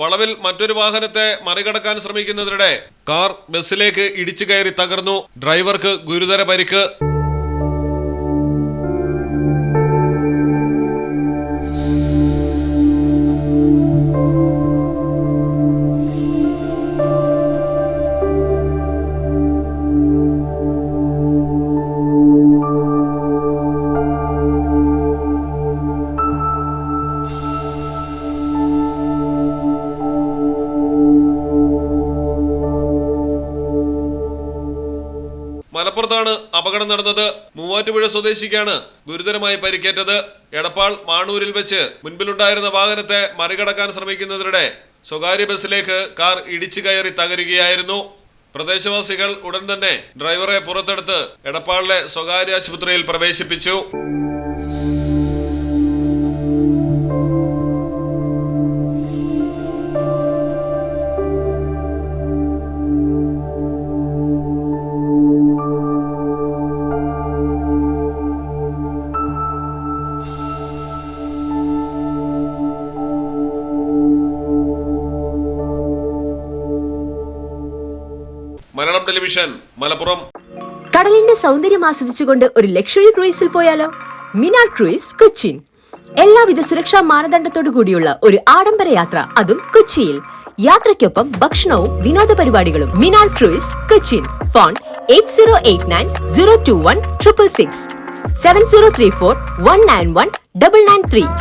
വളവിൽ മറ്റൊരു വാഹനത്തെ മറികടക്കാൻ ശ്രമിക്കുന്നതിനിടെ കാർ ബസ്സിലേക്ക് ഇടിച്ചു കയറി തകർന്നു. ഡ്രൈവർക്ക് ഗുരുതര പരിക്ക്. മലപ്പുറത്താണ് അപകടം നടന്നത്. മൂവാറ്റുപുഴ സ്വദേശിക്കാണ് ഗുരുതരമായി പരിക്കേറ്റത്. എടപ്പാൾ മാണൂരിൽ വെച്ച് മുൻപിലുണ്ടായിരുന്ന വാഹനത്തെ മറികടക്കാൻ ശ്രമിക്കുന്നതിനിടെ സ്വകാര്യ ബസ്സിലേക്ക് കാർ ഇടിച്ചു കയറി തകരുകയായിരുന്നു. പ്രദേശവാസികൾ ഉടൻ തന്നെ ഡ്രൈവറെ പുറത്തെടുത്ത് എടപ്പാളിലെ സ്വകാര്യ ആശുപത്രിയിൽ പ്രവേശിപ്പിച്ചു. മലയാളം ടെലിവിഷൻ മലപ്പുറം. കടലിന്റെ സൗന്ദര്യം ആസ്വദിച്ചുകൊണ്ട് ഒരു ലക്ഷറി ക്രൂയിസിൽ പോയാലോ? മിനാർ ക്രൂയിസ് കൊച്ചിൻ. എല്ലാവിധ സുരക്ഷാ മാനദണ്ഡത്തോടു കൂടിയുള്ള ഒരു ആഡംബര യാത്ര അതും കൊച്ചിയിൽ. യാത്രയ്ക്കൊപ്പം ഭക്ഷണവും വിനോദ പരിപാടികളും. Minar cruise Cochin. Phone eight zero eight nine zero two one triple six. Seven zero three four one nine one double nine three.